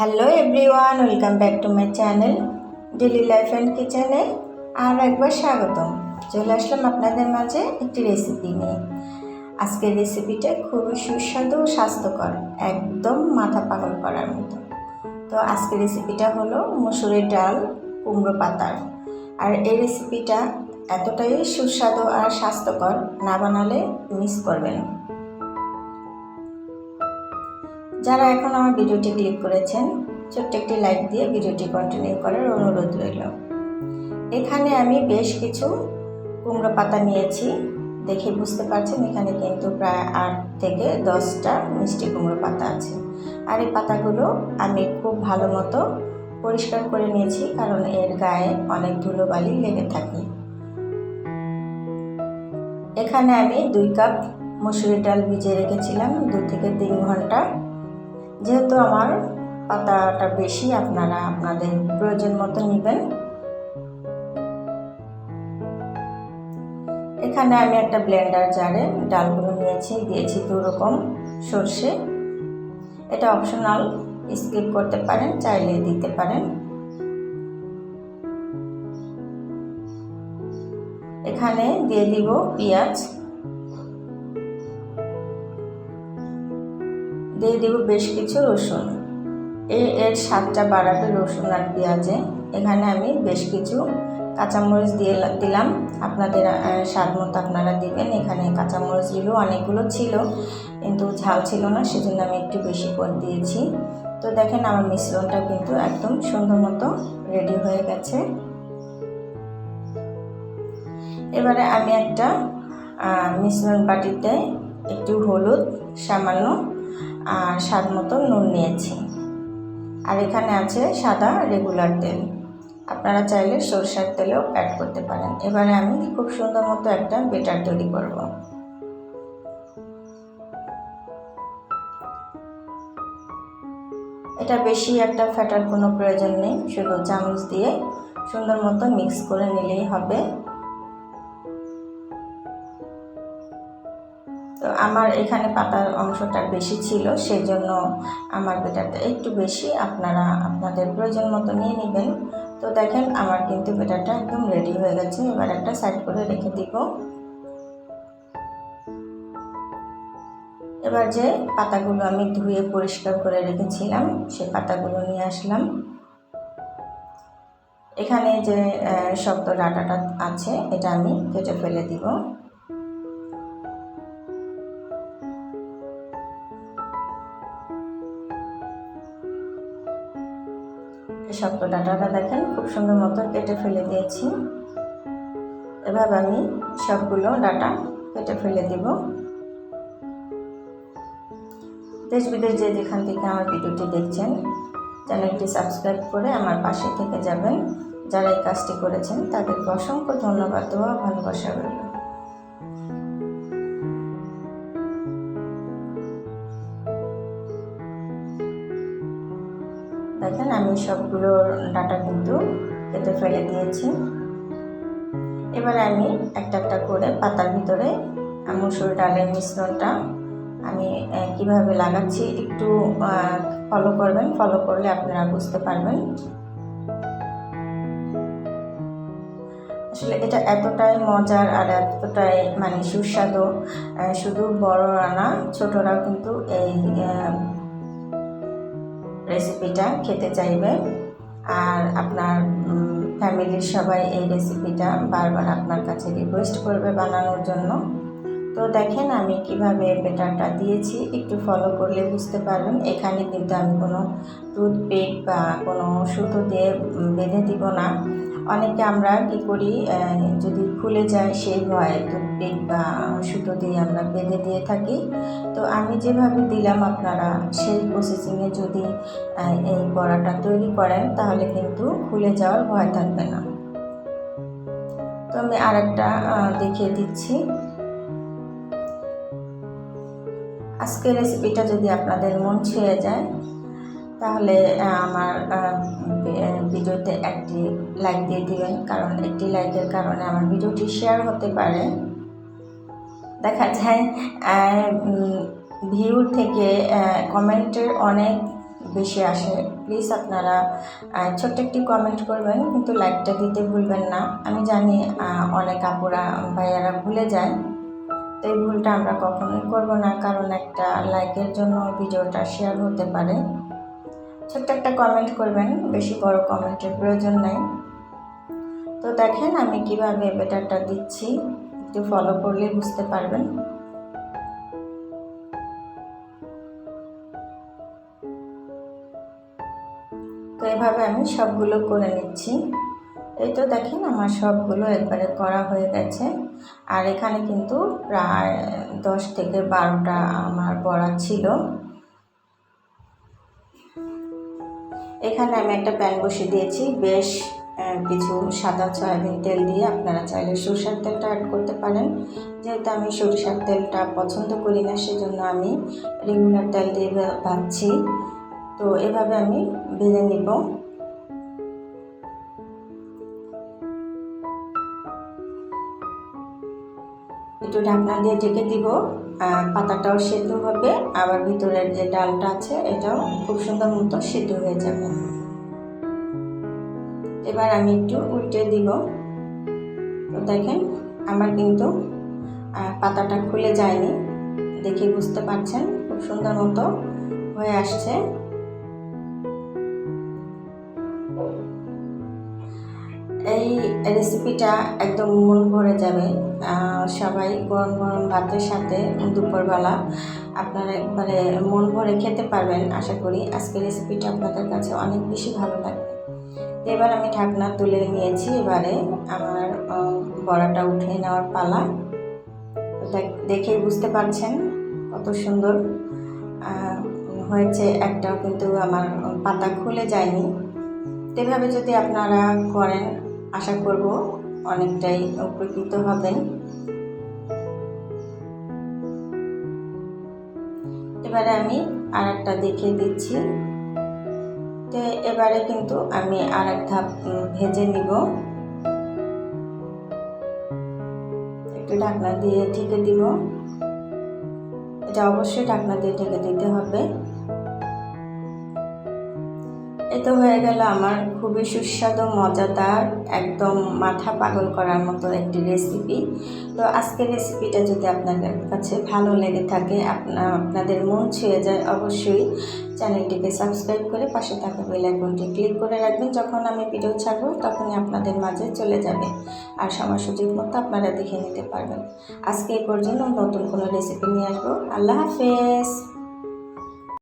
Hello everyone welcome back to my channel daily life and কিচেনে আর একবার স্বাগতম। চলে আসলাম আপনাদের মাঝে একটি রেসিপি নিয়ে। আজকের রেসিপিটা খুবই সুস্বাদু ও স্বাস্থ্যকর, একদম মাথা পাগল করার মতো। তো আজকের রেসিপিটা হলো মুসুরির ডাল, কুমড়ো পাতার। আর এই রেসিপিটা এতটাই সুস্বাদু আর স্বাস্থ্যকর, না বানালে মিস করবেন। যারা এখন আমার ভিডিওটি ক্লিক করেছেন, ছোট্ট একটি লাইক দিয়ে ভিডিওটি কন্টিনিউ করার অনুরোধ রইল। এখানে আমি বেশ কিছু কুমড়ো পাতা নিয়েছি, দেখে বুঝতে পারছেন এখানে কিন্তু প্রায় আট থেকে দশটা মিষ্টি কুমড়ো পাতা আছে। আর এই পাতাগুলো আমি খুব ভালো মতো পরিষ্কার করে নিয়েছি, কারণ এর গায়ে অনেক ধুলোবালি লেগে থাকে। এখানে আমি দুই কাপ মুসুরি ডাল ভিজিয়ে রেখেছিলাম, দু থেকে তিন ঘণ্টা যেহেতু আমার পাতাটা বেশি, আপনারা আপনাদের প্রয়োজন মতো নেবেন। এখানে আমি একটা ব্লেন্ডার জারে ডালগুলো নিয়েছি, দিয়েছি দু রকম সর্ষে। এটা অপশনাল, স্কিপ করতে পারেন, চাইলে দিতে পারেন। এখানে দিয়ে দিব পেঁয়াজ। দিয়ে দেব বেশ কিছু রসুন। এই এর স্বাদটা বাড়াবে রসুন আর পেঁয়াজে। এখানে আমি বেশ কিছু কাঁচামরিচ দিয়ে দিলাম। আপনাদের স্বাদ মতো আপনারা দেবেন। এখানে কাঁচামরিচগুলো অনেকগুলো ছিল, কিন্তু ঝাল ছিল না, সেজন্য আমি একটু বেশি করে দিয়েছি। তো দেখেন আমার মিশ্রণটা কিন্তু একদম সুন্দর মতো রেডি হয়ে গেছে। এবারে আমি একটা মিশ্রণ বাটিতে একটু হলুদ, সামান্য আর স্বাদ মতো নুন নিয়েছি। আর এখানে আছে সাদা রেগুলার তেল। আপনারা চাইলে সরষের তেলেও অ্যাড করতে পারেন। এবারে আমি খুব সুন্দর মতো একটা বেটার তৈরি করব। এটা বেশি একটা ফ্যাটার কোনো প্রয়োজন নেই। শুধু চামচ দিয়ে সুন্দর মতো মিক্স করে নিলেই হবে। আমার এখানে পাতার অংশটা বেশি ছিল সেই জন্য আমার বেটারটা একটু বেশি। আপনারা আপনাদের প্রয়োজন মতো নিয়ে নেবেন। তো দেখেন, আমার কিন্তু বেটারটা একদম রেডি হয়ে গেছে। এবার একটা সাইড করে রেখে দিব। এবার যে পাতাগুলো আমি ধুয়ে পরিষ্কার করে রেখেছিলাম, সে পাতাগুলো নিয়ে আসলাম। এখানে যে শক্ত ডাটাটা আছে, এটা আমি কেটে ফেলে দিব। শক্ত ডাটাটা দেখেন, খুব সুন্দর মতো কেটে ফেলে দিয়েছি। এভাবে আমি সবগুলো ডাটা কেটে ফেলে দিব। দেশ বিদেশ যে যেখান থেকে আমার ভিডিওটি দেখছেন, চ্যানেলটি সাবস্ক্রাইব করে আমার পাশে থেকে যাবেন। যারা এই কাজটি করেছেন, তাদেরকে অসংখ্য ধন্যবাদ দেওয়া ভালোবাসা রইল। দেখেন আমি সবগুলো ডাটা কিন্তু কেটে ফেলে দিয়েছি। এবারে আমি একটা একটা করে পাতার ভিতরে মুসুর ডালের মিশ্রণটা আমি কীভাবে লাগাচ্ছি একটু ফলো করবেন। ফলো করলে আপনারা বুঝতে পারবেন। আসলে এটা এতটাই মজার আর এতটাই মানে সুস্বাদু শুধু বড়রা না, ছোটরাও কিন্তু এই রেসিপিটা খেতে চাইবে। আর আপনার ফ্যামিলির সবাই এই রেসিপিটা বারবার আপনার কাছে রিকোয়েস্ট করবে বানানোর জন্য। তো দেখেন আমি কীভাবে বেটারটা দিয়েছি, একটু ফলো করলে বুঝতে পারবেন। এখানে কিন্তু আমি কোনো টুথপিক বা কোনো সুতো দিয়ে বেঁধে দিব না। অনেকে আমরা কি করি যদি খুলে যায় সেই ভয়ে টুথপিক বা সুতো দিয়ে আমরা বেঁধে দিয়ে থাকি। তো আমি যেভাবে দিলাম আপনারা, সেই প্রসেসিংয়ে যদি এই বড়াটা তৈরি করেন, তাহলে কিন্তু খুলে যাওয়ার ভয় থাকবে না। তো আমি আরেকটা দেখিয়ে দিচ্ছি। আজকের রেসিপিটা যদি আপনাদের মন ছুঁয়ে যায় তাহলে আমার ভিডিওতে একটি লাইক দিয়ে দিবেন। কারণ একটি লাইকের কারণে আমার ভিডিওটি শেয়ার হতে পারে। দেখা যায় ভিউর থেকে কমেন্টের অনেক বেশি আসে। প্লিজ আপনারা ছোট্ট একটি কমেন্ট করবেন, কিন্তু লাইকটা দিতে ভুলবেন না। আমি জানি অনেক আপুরা, ভাইয়ারা ভুলে যায়। তো এই ভুলটা আমরা কখনোই করব না, কারণ একটা লাইকের জন্য ভিডিওটা শেয়ার হতে পারে। ছোট্ট একটা কমেন্ট করবেন, বেশি বড় কমেন্টের প্রয়োজন নেই। তো দেখেন আমি কীভাবে বেটারটা দিচ্ছি, একটু ফলো করলে বুঝতে পারবেন। তো এভাবে আমি সবগুলো করে নিচ্ছি। এই তো দেখেন আমার সবগুলো একবারে করা হয়ে গেছে। আর এখানে কিন্তু প্রায় দশ থেকে বারোটা আমার বড়া ছিল। এখানে আমি একটা প্যান বসে দিয়েছি। বেশ কিছু সাদা সয়াবিন তেল দিয়ে আপনারা চাইলে সরষের তেলটা অ্যাড করতে পারেন। যেহেতু আমি সরিষার তেলটা পছন্দ করি না, সেজন্য আমি রেগুলার তেল দিয়ে ভাজছি। তো এভাবে আমি ভেজে নিব। একটু ঢাকনা দিয়ে ঢেকে দিব। পাতাটাও সেদ্ধ হবে। আবার ভিতরের যে ডালটা আছে, এটাও খুব সুন্দর মতো সেদ্ধ হয়ে যাবে। এবার আমি একটু উল্টে দিব। তো দেখেন, আমার কিন্তু পাতাটা খুলে যায়নি। দেখে বুঝতে পারছেন, খুব সুন্দর মতো হয়ে আসছে। এই রেসিপিটা একদম মন ভরে যাবে। সবাই গরম গরম ভাতের সাথে দুপুরবেলা আপনারা একবারে মন ভরে খেতে পারবেন, আশা করি। আজকের রেসিপিটা আপনাদের কাছে অনেক বেশি ভালো লাগবে। এবার আমি ঢাকনা তুলে নিয়েছি, এবারে আমার বড়াটা উঠে নেওয়ার পালা। দেখেই বুঝতে পারছেন কত সুন্দর। হয়েছে, একটাও কিন্তু আমার পাতা খুলে যায়নি। এভাবে যদি আপনারা করেন আশা করব অনেকটাই উপকৃত হবেন। এবারে আমি আর একটা দেখিয়ে দিচ্ছি। তো এবারে কিন্তু আমি আর এক ধাপ ভেজে নিব। একটু ঢাকনা দিয়ে ঢেকে দিব। এটা অবশ্যই ঢাকনা দিয়ে ঢেকে দিতে হবে। এ তো হয়ে গেল আমার খুবই সুস্বাদু, মজাদার, একদম মাথা পাগল করার মতো একটি রেসিপি তো আজকের রেসিপিটা যদি আপনাদের কাছে ভালো লেগে থাকে, আপনা আপনাদের মন ছুঁয়ে যায়, অবশ্যই চ্যানেলটিকে সাবস্ক্রাইব করে পাশে থাকা বেল আইকনটি ক্লিক করে রাখবেন। যখন আমি ভিডিও ছাড়বো, তখনই আপনাদের মাঝে চলে যাবে। আর সময় সুযোগ মতো আপনারা দেখে নিতে পারবেন। আজকে এই পর্যন্ত নতুন কোনো রেসিপি নিয়ে আসব। আল্লাহ হাফেজ!